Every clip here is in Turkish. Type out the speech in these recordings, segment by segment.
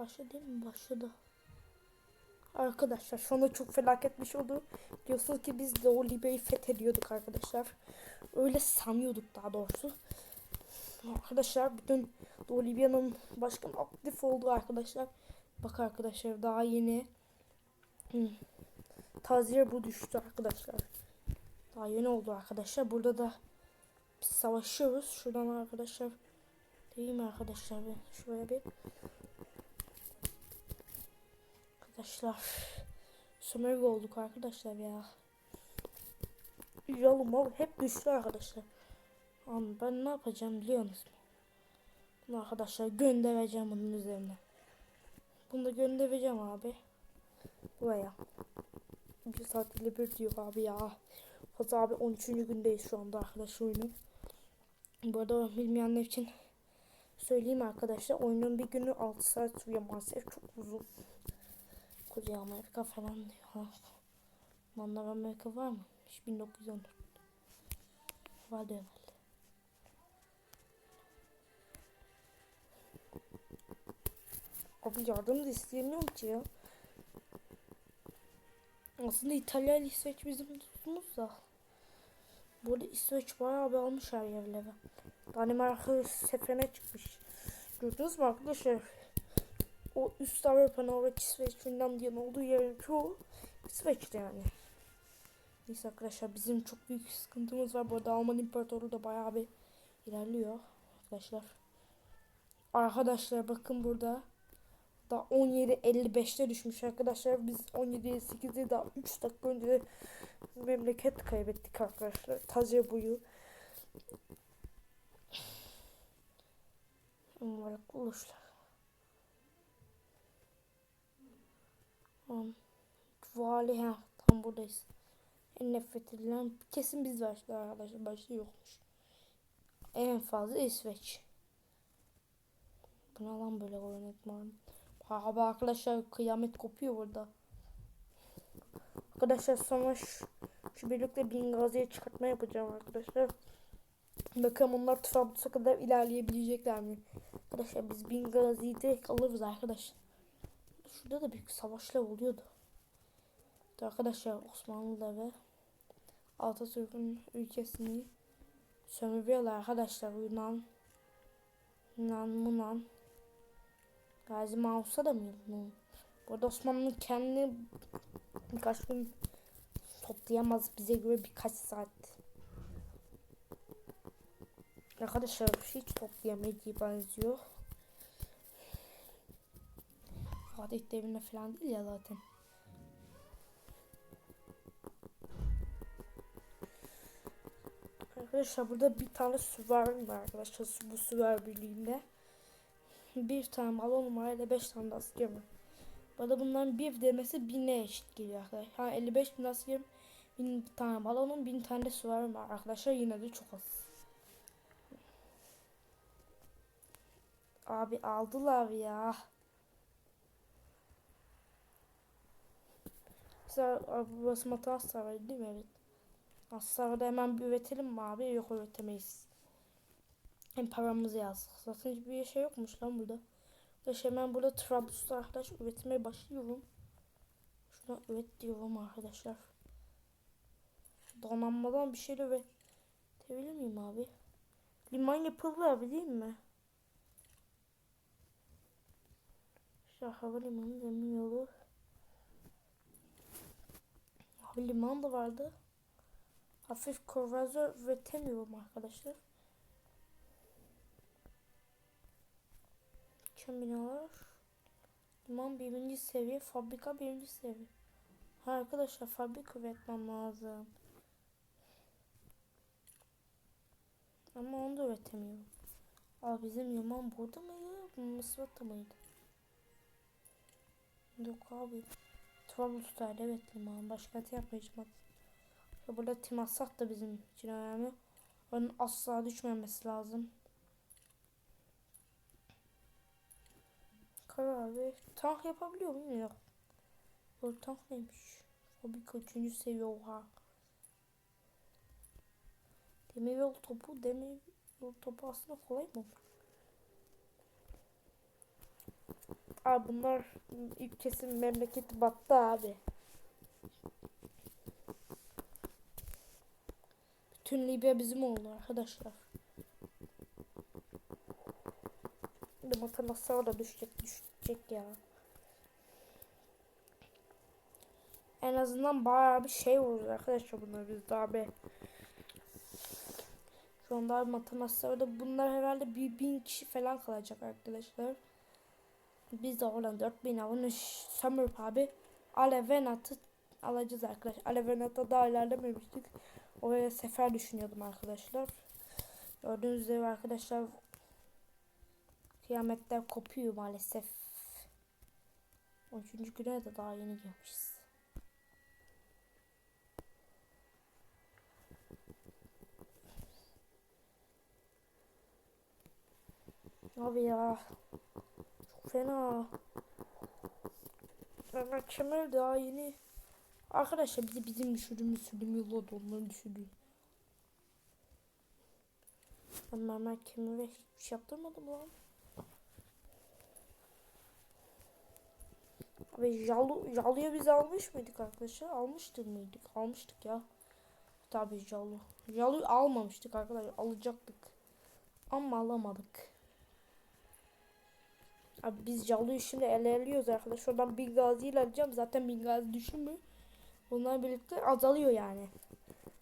Başladı mi? Başladı. Arkadaşlar anda çok felaket bir şey oldu. Diyorsunuz ki biz Doğu Libya'yı fethediyorduk arkadaşlar. Öyle sanıyorduk daha doğrusu. Arkadaşlar bütün Doğu Libya'nın başkan aktif oldu arkadaşlar. Bak arkadaşlar daha yeni hmm, taziye bu düştü arkadaşlar. Daha yeni oldu arkadaşlar. Burada da biz savaşıyoruz. Şuradan arkadaşlar değil mi arkadaşlar? Bir Şuraya bir Arkadaşlar sömürge olduk arkadaşlar ya. Yolum ol hep düştü arkadaşlar. Ama ben ne yapacağım biliyor musunuz? Bunu arkadaşlar göndereceğim bunun üzerine. Bunu da göndereceğim abi. Buraya. Bir saat 51 diyor abi ya. Fazla abi 13. gündeyiz şu anda arkadaşlar oyunun. Bu arada bilmeyenler için söyleyeyim arkadaşlar. Oyunun bir günü 6 saat sürüyor maalesef çok uzun. Kuzey Amerika falan diyor. Manlar Amerika var mı? Hiç 1914. Vardı herhalde. Abi yardım da isteyemiyorum ki ya. Aslında İtalya ile İsveç bizim dostumuz da. Burada İsveç bayağı bir almış her yerlere. Danimarka seferine çıkmış. Gördünüz mü arkadaşlar? O üst Avrupa, Norveç, İsveç, Finlandiya'nın olduğu yerin çoğu İsveç'te yani. Neyse arkadaşlar bizim çok büyük sıkıntımız var. Bu arada Alman İmparatoru da bayağı bir ilerliyor arkadaşlar. Arkadaşlar bakın burada da 17.55'te düşmüş arkadaşlar. Biz 17.8'de daha 3 dakika önce memleket kaybettik arkadaşlar. Taze boyu. Umarım oluşlar. Tamam. Vali ha tam buradayız. En nefret edilen kesin biz başta arkadaşlar başta yokmuş. En fazla İsveç. Bu ne lan böyle oynatma. Abi arkadaşlar kıyamet kopuyor burada. Arkadaşlar sonra şu, şu birlikte Bingazi'ye çıkartma yapacağım arkadaşlar. Bakalım onlar Trablus'a kadar ilerleyebilecekler mi? Arkadaşlar biz Bingazi'yi direkt alırız arkadaşlar. Şurada da büyük savaşlar oluyordu. İşte arkadaşlar Osmanlı'da ve Atatürk'ün ülkesini sömürüyorlar arkadaşlar. Yunan, Yunan, Munan. Gazi Mausa da mı Yunan? Bu arada Osmanlı kendi birkaç gün toplayamaz bize göre birkaç saat. Arkadaşlar hiç toplayamadığı benziyor. Fatih devrinde falan değil ya zaten. Arkadaşlar burada bir tane süvari var arkadaşlar bu süvari birliğinde. Bir tane balon ile beş tane de asker var. Burada bunların bir demesi bine eşit geliyor arkadaşlar. Ha 55 bin asker bin tane balonun bin tane de süvari var arkadaşlar yine de çok az. Abi aldılar ya. Mesela burası mata hasarı değil mi? Evet. Hasarı da hemen bir üretelim mi abi? Yok üretemeyiz. Hem paramızı yazdık. Zaten hiçbir şey yokmuş lan burada. Arkadaş hemen burada Trablus'ta arkadaş üretmeye başlıyorum. Şuna üret diyorum arkadaşlar. Donanmadan bir şeyler üretebilir miyim abi? Liman yapıldı abi değil mi? İşte havalimanı zemin yolu. Liman da vardı. Hafif korvazör üretemiyorum arkadaşlar. Tüm binalar. Liman birinci seviye, fabrika birinci seviye. Ha arkadaşlar fabrika üretmem lazım. Ama onu da üretemiyorum. Aa bizim liman burada mıydı? Mısır'da mıydı? Yok abi. Trablus'taydı evet liman. Başkenti yapmayacağım. Burada Timasat da bizim için önemli. Onun asla düşmemesi lazım. Karar abi. Tank yapabiliyor muyum? Yok. Bu tank neymiş? Fabrika 3. seviye oha. Demir yol topu. Demir yol topu aslında kolay mı? Abi bunlar ilk kesin memleketi battı abi. Bütün Libya bizim oldu arkadaşlar. Matanasar da düşecek düşecek ya. En azından bayağı bir şey vurdu arkadaşlar bunlar biz daha bir şu anda abi Matanasar'da bunlar herhalde bir bin kişi falan kalacak arkadaşlar. Biz de oradan 4000 abone Sömürüp abi Alevenat'ı alacağız arkadaşlar. Alevenat'a daha ilerlememiştik. Oraya sefer düşünüyordum arkadaşlar. Gördüğünüz üzere arkadaşlar kıyametler kopuyor maalesef. 13. güne de daha yeni gelmişiz. Abi ya. Fena. Mehmet Kemal daha yeni. Arkadaşlar bizi bizim düşürdüğümüz sürdüm yolladı onları düşürdü. Ben Mehmet Kemal'e hiçbir şey yaptırmadım lan. Abi Jalu, Jalu'ya biz almış mıydık arkadaşlar? Almıştık mıydık? Almıştık ya. Tabii Jalu. Jalu'yu almamıştık arkadaşlar. Alacaktık. Ama alamadık. Abi biz Jalu'yu şimdi eleliyoruz arkadaşlar. Oradan Bingazi'yi alacağım. Zaten Bingazi düşünmüyor. Bunlar birlikte azalıyor yani.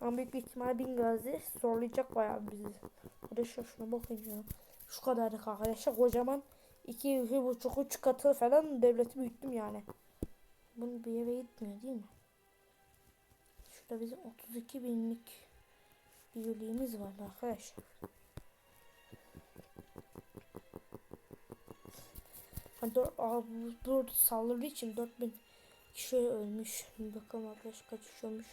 Ama büyük bir ihtimal Bingazi zorlayacak bayağı bizi. Arkadaşlar şuna bakın ya. Şu kadarlık arkadaşlar. Kocaman iki, iki buçuk, üç katı falan devleti büyüttüm yani. Bunu bir yere gitmiyor değil mi? Şurada bizim 32 binlik bir üyeliğimiz var arkadaşlar. Ha, dör, aa, bu dört saldırı için 4000 kişi ölmüş. Bakalım arkadaşlar kaç kişi ölmüş.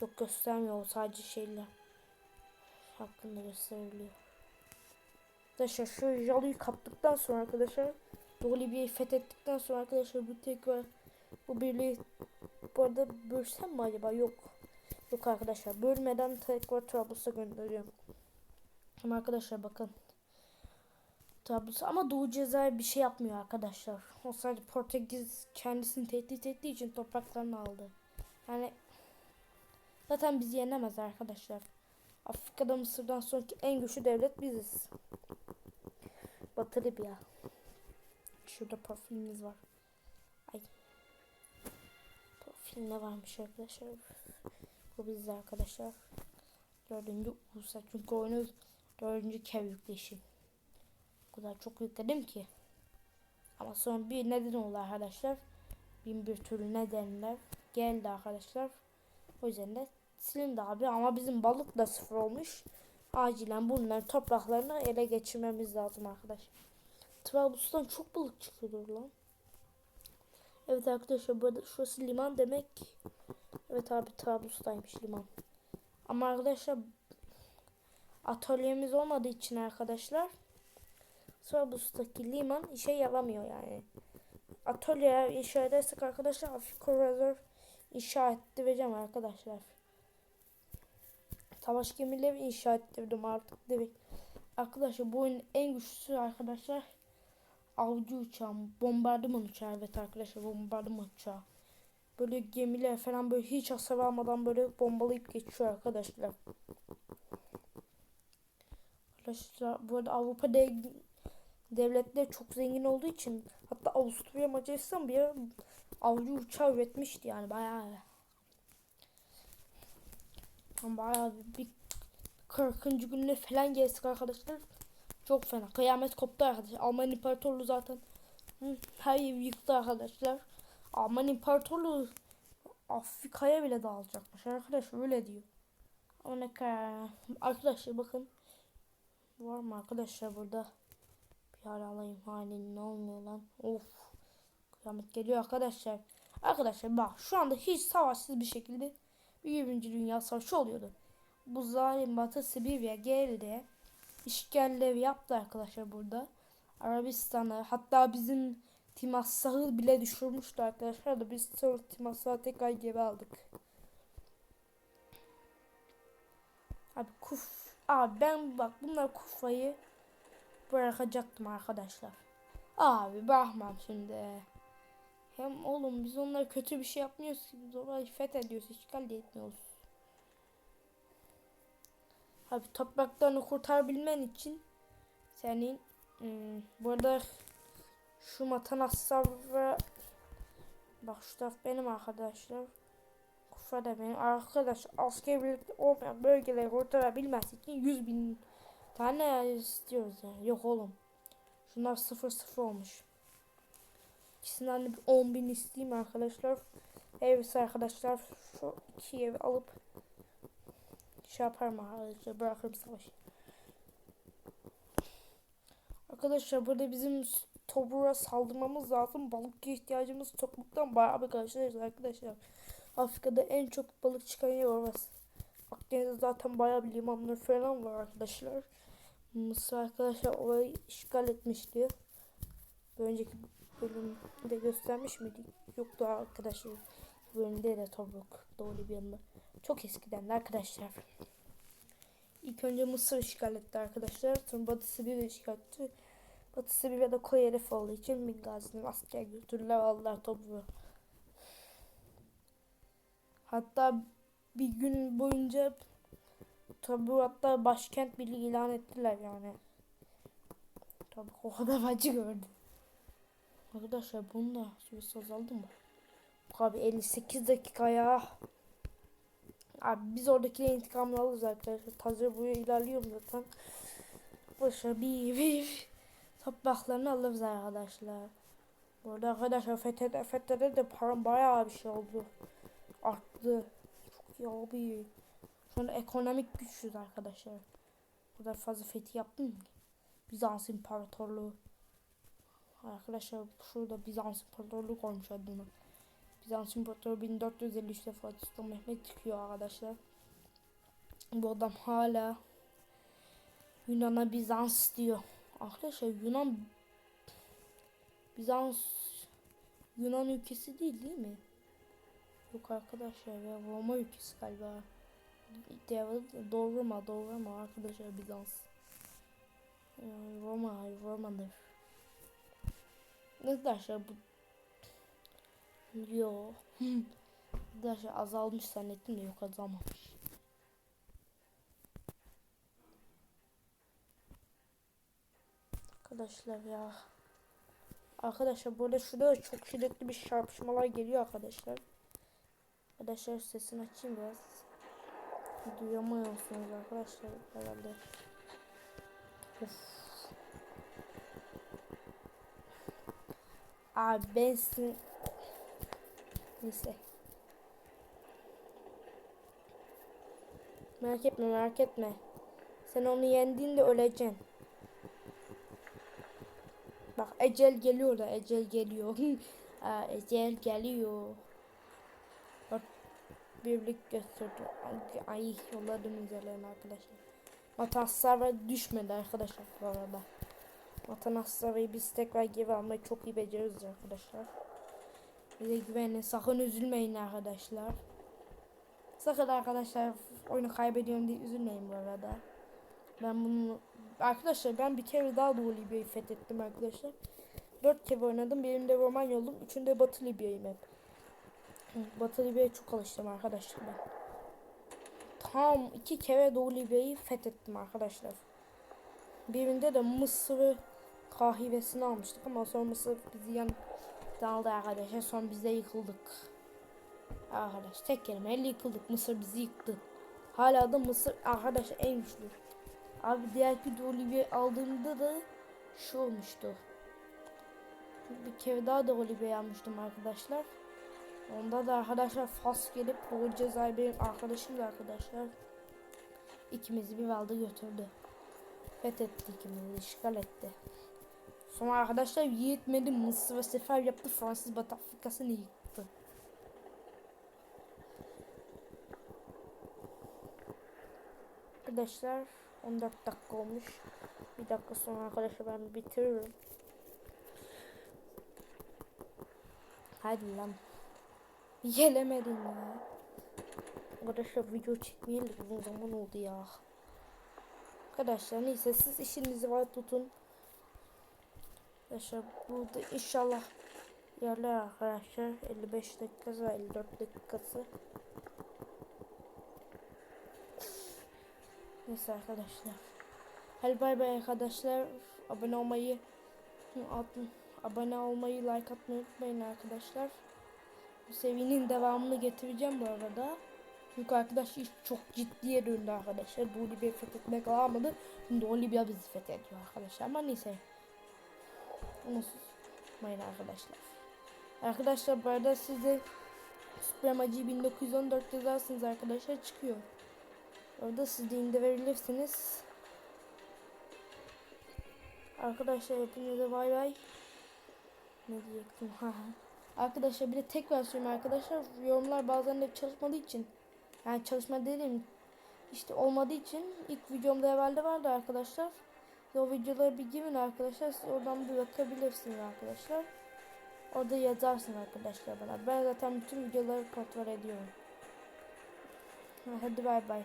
Yok göstermiyor o sadece şeyler hakkında gösteriliyor. Arkadaşlar şu Jalu'yu kaptıktan sonra arkadaşlar Doğu Libya'yı fethettikten sonra arkadaşlar bu tekrar bu birliği bu arada bölsem mi acaba? Yok. Yok arkadaşlar bölmeden tekrar Trablus'a gönderiyorum. Ama arkadaşlar bakın. Trablus ama Doğu Cezayir bir şey yapmıyor arkadaşlar. O sadece Portekiz kendisini tehdit ettiği için topraklarını aldı. Yani zaten bizi yenemez arkadaşlar. Afrika'da Mısır'dan sonraki en güçlü devlet biziz. Batı Libya. Şurada profilimiz var. Ay. Profil ne varmış arkadaşlar? Bu biziz arkadaşlar. Dördüncü Ulusal çünkü oyunu dördüncü kev. Kadar çok yükledim ki. Ama sonra bir neden oldu arkadaşlar. Bin bir türlü nedenler geldi arkadaşlar. O yüzden de silindi abi ama bizim balık da sıfır olmuş. Acilen bunların topraklarını ele geçirmemiz lazım arkadaş. Trablus'tan çok balık çıkıyordur lan. Evet arkadaşlar burada şurası liman demek. Evet abi Trablus'taymış liman. Ama arkadaşlar atölyemiz olmadığı için arkadaşlar Trablus'taki liman işe yaramıyor yani. Atölye inşa edersek arkadaşlar Afrika Reserve inşa ettireceğim arkadaşlar. Savaş gemileri inşa ettirdim artık direkt. Arkadaşlar bu oyunun en güçlüsü arkadaşlar avcı uçağı, bombardıman uçağı evet arkadaşlar bombardıman uçağı. Böyle gemiler falan böyle hiç hasar almadan böyle bombalayıp geçiyor arkadaşlar. Arkadaşlar bu arada Avrupa de devletleri çok zengin olduğu için hatta Avusturya Macaristan bir avcı uçağı üretmişti yani bayağı. Bayağı bir 40. gününe falan geçtik arkadaşlar. Çok fena. Kıyamet koptu arkadaşlar. Alman İmparatorluğu zaten her yeri yıktı arkadaşlar. Alman İmparatorluğu Afrika'ya bile dağılacakmış arkadaşlar öyle diyor. Ama ne kadar arkadaşlar bakın var mı arkadaşlar burada ara alayım halini ne olmuyor lan? Of. Kıyamet geliyor arkadaşlar. Arkadaşlar bak şu anda hiç savaşsız bir şekilde bir Dünya Savaşı oluyordu. Bu zalim Batı Sibirya geldi. İşgalleri yaptı arkadaşlar burada. Arabistan'ı hatta bizim Timassah'ı bile düşürmüştü arkadaşlar da biz sonra Timassah'ı tekrar geri aldık. Abi kuf abi ben bak bunlar Kufa'yı bırakacaktım arkadaşlar. Abi bakmam şimdi. Hem oğlum biz onlara kötü bir şey yapmıyoruz ki. Biz orayı fethediyoruz. işgal de etmiyoruz. Abi topraklarını kurtarabilmen için senin hmm, burada şu matanaslar ve bak şu taraf benim arkadaşlar. Kufa da benim arkadaş asker birlikte olmayan bölgeleri kurtarabilmesi için 100 bin tane istiyoruz yani. Yok oğlum. Şunlar sıfır sıfır olmuş. İkisinden de bir 10 bin isteyeyim arkadaşlar. Evet arkadaşlar şu iki evi alıp şey yaparım arkadaşlar bırakırım savaşı. Arkadaşlar burada bizim toprağa saldırmamız lazım. Balık ihtiyacımız topluluktan bayağı bir karşılayız arkadaşlar. Afrika'da en çok balık çıkan yer orası. Akdeniz'de zaten bayağı bir limanlar falan var arkadaşlar. Mısır arkadaşlar orayı işgal etmişti. Önceki bölümde göstermiş miydik? Yoktu arkadaşlar. Bölümde de toprak doğru bir yanında. Çok eskiden de arkadaşlar. İlk önce Mısır işgal etti arkadaşlar. Sonra Batı Sibirya işgal etti. Batı Sibirya'da koyu herif olduğu için Bingazi'nin asker götürdüler aldılar toprağı. Hatta bir gün boyunca tabi hatta başkent bile ilan ettiler yani. Tabi o kadar acı gördüm. Arkadaşlar bunun da süresi azaldı mı? Abi 58 dakika ya. Abi biz oradaki intikamını alırız arkadaşlar. Taze buraya ilerliyorum zaten. Başa bir bir topraklarını alırız arkadaşlar. Burada arkadaşlar FETÖ'de, FETÖ'de de param bayağı bir şey oldu. Arttı. Çok iyi abi. Anda ekonomik güçlüyüz arkadaşlar. Bu kadar fazla fethi yaptım mı? Bizans İmparatorluğu. Arkadaşlar şurada Bizans İmparatorluğu koymuş adını. Bizans İmparatoru 1453'te Fatih Sultan Mehmet çıkıyor arkadaşlar. Bu adam hala Yunan'a Bizans diyor. Arkadaşlar Yunan Bizans Yunan ülkesi değil değil mi? Yok arkadaşlar ya Roma ülkesi galiba. Doğru mu? Doğru mu arkadaşlar Bizans? Roma, Roma'dır. Arkadaşlar bu Yo. Arkadaşlar azalmış zannettim de yok azalmamış. Arkadaşlar ya. Arkadaşlar burada şurada çok şiddetli bir çarpışmalar geliyor arkadaşlar. Arkadaşlar sesini açayım biraz. Duyamıyorsunuz arkadaşlar herhalde. Of. Abi ben sin Neyse. Merak etme merak etme. Sen onu yendiğinde öleceksin. Bak ecel geliyor da ecel geliyor. Aa, ecel geliyor. Birlik gösterdi. Ay yolladım üzerlerine arkadaşlar. Mataslara düşmedi arkadaşlar bu arada. Matanasları biz tekrar geri almayı çok iyi beceriyoruz arkadaşlar. Bize güvenin. Sakın üzülmeyin arkadaşlar. Sakın arkadaşlar oyunu kaybediyorum diye üzülmeyin bu arada. Ben bunu arkadaşlar ben bir kere daha Doğu Libya'yı fethettim arkadaşlar. Dört kere oynadım. Birinde Romanya oldum. Üçünde Batı Libya'yım hep. Batı Libya'ya çok alıştım arkadaşlar ben. Tam iki kere Doğu Libya'yı fethettim arkadaşlar. Birinde de Mısır'ı kahivesini almıştık ama sonra Mısır bizi yan aldı arkadaşlar. Sonra biz de yıkıldık. Arkadaş tek kelimeyle yıkıldık. Mısır bizi yıktı. Hala da Mısır arkadaş en güçlü. Abi diğer bir Olivier aldığımda da şu olmuştu. Bir kere daha da Olivier almıştım arkadaşlar. Onda da arkadaşlar Fas gelip bu Cezayir benim arkadaşım da arkadaşlar. İkimizi bir aldı götürdü. Fethetti ikimizi işgal etti. Sonra arkadaşlar yetmedi Mısır ve sefer yaptı Fransız Batı Afrika'sını yıktı. Arkadaşlar 14 dakika olmuş. Bir dakika sonra arkadaşlar ben bitiririm. Hadi lan. Gelemedim ya. Arkadaşlar video çekmeyeli uzun zaman oldu ya. Arkadaşlar neyse siz işinizi var tutun. Arkadaşlar burada inşallah yerler arkadaşlar 55 dakikası ve 54 dakikası. Neyse arkadaşlar. Hadi bay bay arkadaşlar. Abone olmayı atın, abone olmayı like atmayı unutmayın arkadaşlar. Bu serinin devamını getireceğim bu arada. Çünkü arkadaş iş çok ciddiye döndü arkadaşlar. Bu Libya fethetmek kalmadı. Şimdi o Libya bizi fethediyor arkadaşlar. Ama neyse. Unutmayın arkadaşlar. Arkadaşlar bu arada size Supremacy 1914 yazarsınız arkadaşlar çıkıyor. Orada siz de indirebilirsiniz. Arkadaşlar hepinize bay bay. Ne diyecektim? Arkadaşlar bir de tekrar söyleyeyim arkadaşlar. Yorumlar bazen de çalışmadığı için yani çalışma dedim işte olmadığı için ilk videomda evvelde vardı arkadaşlar. O videolara bir girin arkadaşlar. Siz oradan bir bakabilirsiniz arkadaşlar. Orada yazarsın arkadaşlar bana. Ben zaten bütün videoları kontrol ediyorum. Hadi bay bay.